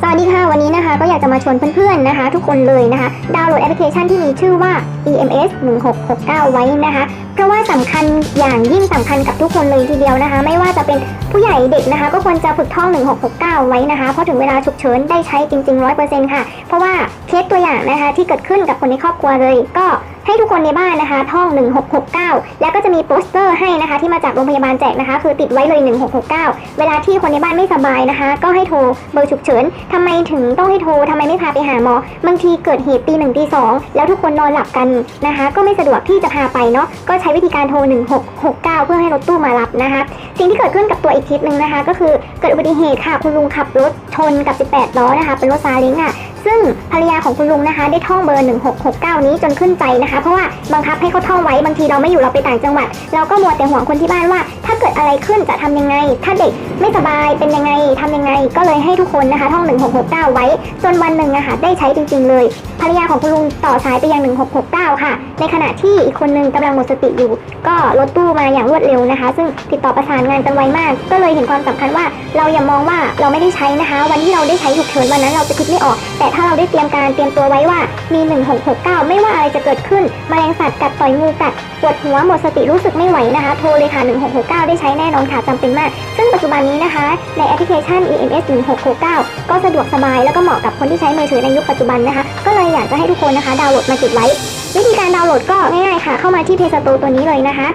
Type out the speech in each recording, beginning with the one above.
สวัสดีค่ะ วันนี้นะคะก็อยากจะมาชวนเพื่อนๆนะคะ ทุกคนเลยนะคะ ดาวน์โหลดแอปพลิเคชันที่มีชื่อว่า EMS 1669 ไว้นะคะ ราะว่าสำคัญอย่างยิ่งสำคัญกับทุกคนเลยทีเดียวนะคะ ไม่ว่าจะเป็นผู้ใหญ่เด็กนะคะ ก็ควรจะฝึกท่อง 1669 ไว้นะคะเพราะถึงเวลาฉุกเฉินได้ใช้จริง ๆ 100%ค่ะ เพราะว่าเคสตัวอย่างนะคะที่เกิดขึ้นกับคนในครอบครัวเลย ก็ให้ทุกคนในบ้านนะคะ ท่อง 1669 แล้วก็จะมีโปสเตอร์ให้นะคะ ที่มาจากโรงพยาบาลแจกนะคะ คือติดไว้เลย 1669 เวลาที่คนในบ้านไม่สบายนะคะ ก็ให้โทรเบอร์ฉุกเฉินทำไมถึงต้องให้โทรทำไมไม่พาไปหาหมอบางทีเกิดเหตุตีหนึ่งตีสองแล้วทุกคนนอนหลับกันนะคะ ก็ไม่สะดวกที่จะพาไปเนาะก็ใช้วิธีการโทร 1669 เพื่อให้รถตู้มารับนะคะ สิ่งที่เกิดขึ้นกับตัวอีกเคสหนึ่งนะคะ ก็คือเกิดอุบัติเหตุค่ะ คุณลุงขับรถชนกับ 18 ล้อนะคะ เป็นรถซาเล้งอะ ซึ่งภรรยาของคุณลุงนะคะ ได้ท่องเบอร์ 1669 นี้จนขึ้นใจนะคะ เพราะว่าบังคับให้เขาท่องไว้ บางทีเราไม่อยู่เราไปต่างจังหวัด เราก็มัวแต่ห่วงคนที่บ้านว่าถ้าเกิดอะไรขึ้นจะทำยังไง ถ้าเด็กไม่สบายเป็นยังไงทำยังไง ก็เลยให้ทุกคนนะคะท่อง 1669 ไว้ จนวันหนึ่งอะค่ะได้ใช้จริง ๆ เลย ภรรยาของคุณลุงต่อสายไปยัง 1669 ค่ะ ในขณะที่อีกคนนึงกำลังหมดสติอยู่ ก็รถตู้มาอย่างรวดเร็วนะคะ ซึ่งติดต่อประสานงานกันไวมาก ก็เลยเห็นความสำคัญว่าเราอย่ามองว่าเราไม่ได้ใช้นะคะ วันที่เราได้ใช้ฉุกเฉินวันนั้นเราจะคิดไม่ออก แต่ถ้าเราได้เตรียมการเตรียมตัวไว้ว่ามี 1669 ไม่ว่าอะไรจะเกิดขึ้นแมลงสัตว์กัดต่อยงูกัดปวดหัวหมดสติรู้สึกไม่ไหวนะคะ โทรเลยค่ะ1669ได้ใช้แน่นอนค่ะจำเป็นมาก ซึ่งปัจจุบันนี้นะคะ ในแอปพลิเคชัน EMS 1669 ก็สะดวกสบายแล้วก็เหมาะกับคนที่ใช้มือถือในยุคปัจจุบันนะคะ ก็เลยอยากจะให้ทุกคนนะคะดาวน์โหลดมาติดไว้ วิธีการดาวน์โหลดก็ง่ายๆค่ะ เข้ามาที่ Play Store ตัวนี้เลยนะคะ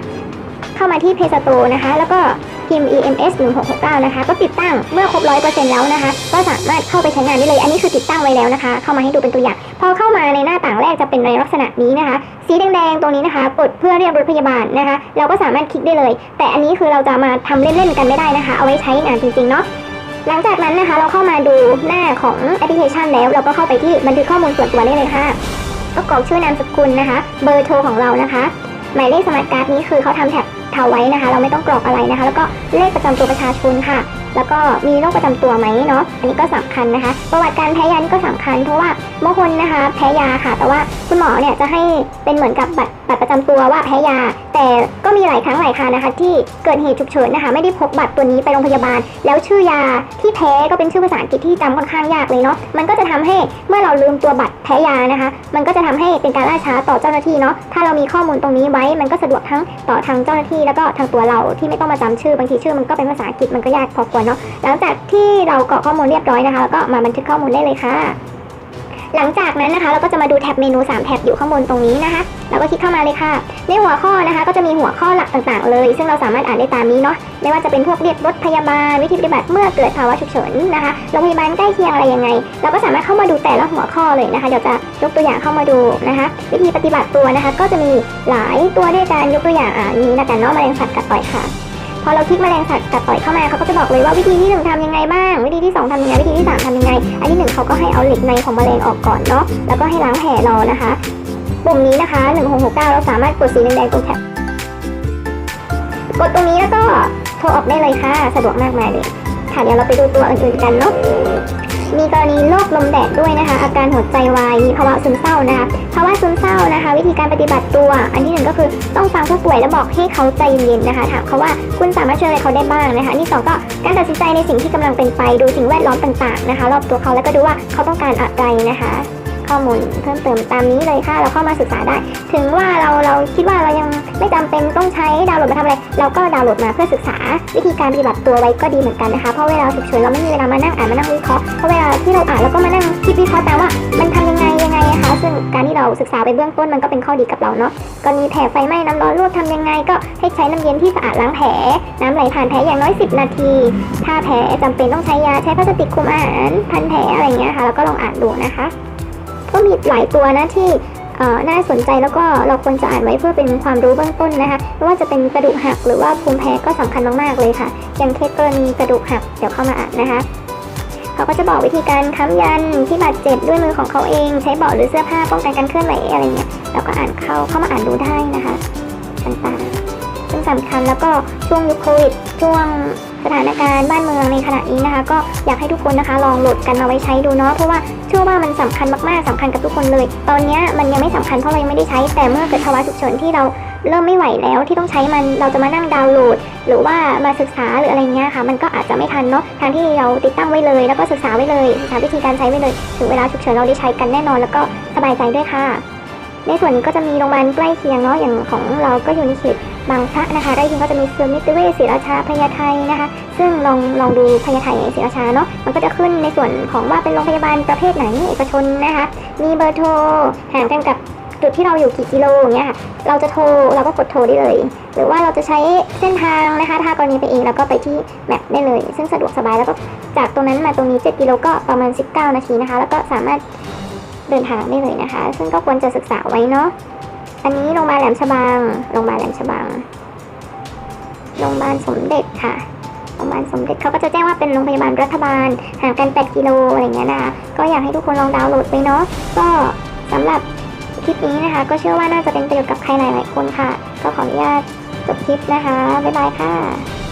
เข้ามาที่ Play Store นะคะ แล้วก็ พิมพ์ EMS 1669นะคะ ก็ติดตั้งเมื่อครบ 100%แล้วนะคะ ก็สามารถเข้าไปใช้งานได้เลย อันนี้คือติดตั้งไว้แล้วนะคะ เข้ามาให้ดูเป็นตัวอย่าง พอเข้ามาในหน้าต่างแรกจะเป็นในลักษณะนี้นะคะ สีแดงๆ ตรงนี้นะคะ กดเพื่อเรียกรถพยาบาลนะคะ เราก็สามารถคลิกได้เลย แต่อันนี้คือเราจะมาทำเล่นๆ กันไม่ได้นะคะ เอาไว้ใช้งานจริงๆ เนาะหลังจากนั้นนะคะ เราเข้ามาดูหน้าของแอปพลิเคชันแล้ว เราก็เข้าไปที่บันทึกข้อมูลส่วนตัวได้เลยค่ะก็กรอกชื่อนามสกุลนะคะ เบอร์โทรของเรานะคะ หมายเลขสมาร์ทการ์ดนี้คือเขาทำแท็บ เทาไว้นะคะ เราไม่ต้องกรอกอะไรนะคะ แล้วก็เลขประจำตัวประชาชนค่ะ แล้วก็มีโรคประจำตัวไหมเนาะอันนี้ก็สำคัญนะคะ ประวัติการแพ้ยานี่ก็สำคัญ เพราะว่าบางคนนะคะแพ้ยาค่ะ แต่ว่าคุณหมอเนี่ยจะให้เป็นเหมือนกับบัตรบัตรประจำตัวว่าแพ้ยา แต่ก็มีหลายครั้งหลายครานะคะ ที่เกิดเหตุฉุกเฉินนะคะ ไม่ได้พกบัตรตัวนี้ไปโรงพยาบาล แล้วชื่อยาที่แพ้ก็เป็นชื่อภาษาอังกฤษที่จำค่อนข้างยากเลยเนาะมันก็จะทำให้เมื่อเราลืมตัวบัตรแพ้ยานะคะ มันก็จะทำให้เป็นการล่าช้าต่อเจ้าหน้าที่เนาะถ้าเรามีข้อมูลตรงนี้ไว้ มันก็สะดวกทั้งต่อทางเจ้าหน้าที่แล้วก็ทางตัวเราที่ไม่ต้องมาจำชื่อบางทีชื่อมันก็เป็นภาษาอังกฤษมันก็ยากพอควรเนาะหลังจากที่เรากรอกข้อมูลเรียบร้อยนะคะแล้วก็มาบันทึกข้อมูลได้เลยค่ะ หลังจากนั้นนะคะ เราก็จะมาดูแท็บเมนู 3 แท็บอยู่ข้างบนตรงนี้นะคะเราก็คลิกเข้ามาเลยค่ะ ในหัวข้อนะคะ ก็จะมีหัวข้อหลักต่างๆ เลย ซึ่งเราสามารถอ่านได้ตามนี้เนาะไม่ว่าจะเป็นพวกเรียกรถพยาบาลวิธีปฏิบัติเมื่อเกิดภาวะฉุกเฉินนะคะโรงพยาบาลใกล้เคียงอะไรยังไง เราก็สามารถเข้ามาดูแต่ละหัวข้อเลยนะคะเดี๋ยวจะยกตัวอย่างเข้ามาดูนะคะ วิธีปฏิบัติตัวนะคะ ก็จะมีหลายตัวด้วยกันยกตัวอย่างอ่านี้นะกันเนาะแมลงสัตว์กัดต่อยค่ะ พอเราคลิกแมลงสัตว์กัดต่อยเข้ามาเขาก็จะบอกเลยว่าวิธีที่หนึ่งทำยังไงบ้าง วิธีที่สองทำยังไงวิธีที่สามทำยังไง อันที่หนึ่งเขาก็ให้เอาเหล็กในของแมลงออกก่อนเนาะแล้วก็ให้ล้างแผลเรานะคะปุ่มนี้นะคะ1669เราสามารถกดสีแดงๆตรงแถบกดตรงนี้แล้วก็โทรออกได้เลยค่ะ สะดวกมากมายเลยค่ะเดี๋ยวเราไปดูตัวอื่นๆกันเนาะ มีกรณีโรคลมแดดด้วยนะคะ อาการหัวใจวายมีภาวะซึมเศร้านะคะภาวะซึมเศร้านะคะ วิธีการปฏิบัติตัว อันที่หนึ่งก็คือต้องฟังผู้ป่วยแล้วบอกให้เขาใจเย็นนะคะ ถามเขาว่าคุณสามารถช่วยอะไรเขาได้บ้างนะคะนที่สองก็การตัดสินใจในสิ่งที่กำลังเป็นไปดูสิ่งแวดล้อมต่างๆนะคะ รอบตัวเขาแล้วก็ดูว่าเขาต้องการอะไรนะคะข้อมูลเพิ่มเติมตามนี้เลยค่ะ เราเข้ามาศึกษาได้ ถึงว่าเราเราคิดว่าเรายังไม่จำเป็น ดมาทำอะไร เราก็ดาวน์โหลดมาเพื่อศึกษา วิธีการปฏิบัติตัวไว้ก็ดีเหมือนกันนะคะ เพราะเวลาฉุกเฉินเราไม่มีเวลามานั่งอ่านมานั่งวิเคราะห์ เพราะเวลาที่เราอ่านเราก็มานั่งคิดวิเคราะห์ตามว่า มันทำยังไงยังไงนะคะ ซึ่งการที่เราศึกษาไปเบื้องต้นมันก็เป็นข้อดีกับเราเนาะกรณีแผลไฟไหม้น้ำร้อนลวกทำยังไง ก็ให้ใช้น้ำเย็นที่สะอาดล้างแผล น้ำไหลผ่านแผลอย่างน้อย 10 นาที ถ้าแผลจำเป็นต้องใช้ยาใช้พลาสติกคลุมอาหารพันแผลอะไรเงี้ยค่ะแล้วก็ลองอ่านดูนะคะ ก็มีหลายตัวนะที่ น่าสนใจแล้วก็เราควรจะอ่านไว้เพื่อเป็นความรู้เบื้องต้นนะคะไม่ว่าจะเป็นกระดูกหักหรือว่าภูมิแพ้ก็สำคัญมากๆเลยค่ะ อย่างเคสกรณีกระดูกหักเดี๋ยวเข้ามาอ่านนะคะเขาก็จะบอกวิธีการค้ำยันที่บาดเจ็บด้วยมือของเขาเอง ใช้เบาะหรือเสื้อผ้าป้องกันการเคลื่อนไหวอะไรเงี้ยเราก็อ่านเข้าเข้ามาอ่านดูได้นะคะต่างๆซึ่งสำคัญแล้วก็ช่วงยุคโควิดช่วง สถานการณ์บ้านเมืองในขณะนี้นะคะ ก็อยากให้ทุกคนนะคะลองโหลดกันมาไว้ใช้ดูเนาะเพราะว่าเชื่อว่ามันสำคัญมากๆสำคัญกับทุกคนเลย ตอนนี้มันยังไม่สำคัญเพราะเรายังไม่ได้ใช้แต่เมื่อเกิดภาวะฉุกเฉินที่เราเริ่มไม่ไหวแล้วที่ต้องใช้มันเราจะมานั่งดาวน์โหลด หรือว่ามาศึกษาหรืออะไรเงี้ยค่ะ มันก็อาจจะไม่ทันเนาะทางที่เราติดตั้งไว้เลย แล้วก็ศึกษาไว้เลยศึกษาวิธีการใช้ไว้เลย ถึงเวลาฉุกเฉินเราได้ใช้กันแน่นอน แล้วก็สบายใจด้วยค่ะ ในส่วนนี้ก็จะมีโรงพยาบาลใกล้เคียงเนาะอย่างของเราก็อยู่ในเขต บางพระนะคะได้ยินก็จะมีเซอร์มิตเวศรีราชาพญาไทนะคะ ซึ่งลองลองดูพญาไทศรีราชาเนาะมันก็จะขึ้นในส่วนของว่าเป็นโรงพยาบาลประเภทไหนเอกชนนะคะ มีเบอร์โทรห่างกันกับจุดที่เราอยู่กี่กิโลอย่างเงี้ยค่ะเราจะโทรเราก็กดโทรได้เลย หรือว่าเราจะใช้เส้นทางนะคะถ้ากรณีไปเองเราก็ไปที่แมปได้เลย ซึ่งสะดวกสบายแล้วก็จากตรงนั้นมาตรงนี้ 7 กิโลก็ประมาณ 19 นาทีนะคะ แล้วก็สามารถเดินทางได้เลยนะคะ ซึ่งก็ควรจะศึกษาไว้เนาะอันนี้โรงพยาบาลแหลมฉบังโรงพยาบาลแหลมฉบังาบาลสมเด็จค่ะ โรงพยาบาลสมเด็จเขาก็จะแจ้งว่าเป็นโรงพยาบาลรัฐบาลห่างกัน 8 กิโลอะไรอย่างเงี้ยนะคะก็อยากให้ทุกคนลองดาวน์โหลดไปเนาะก็สำหรับคลิปนี้นะคะ ก็เชื่อว่าน่าจะเป็นประโยชน์กับใครหลายๆคนค่ะ ก็ขออนุญาตจบคลิปนะคะบ๊ายบายค่ะ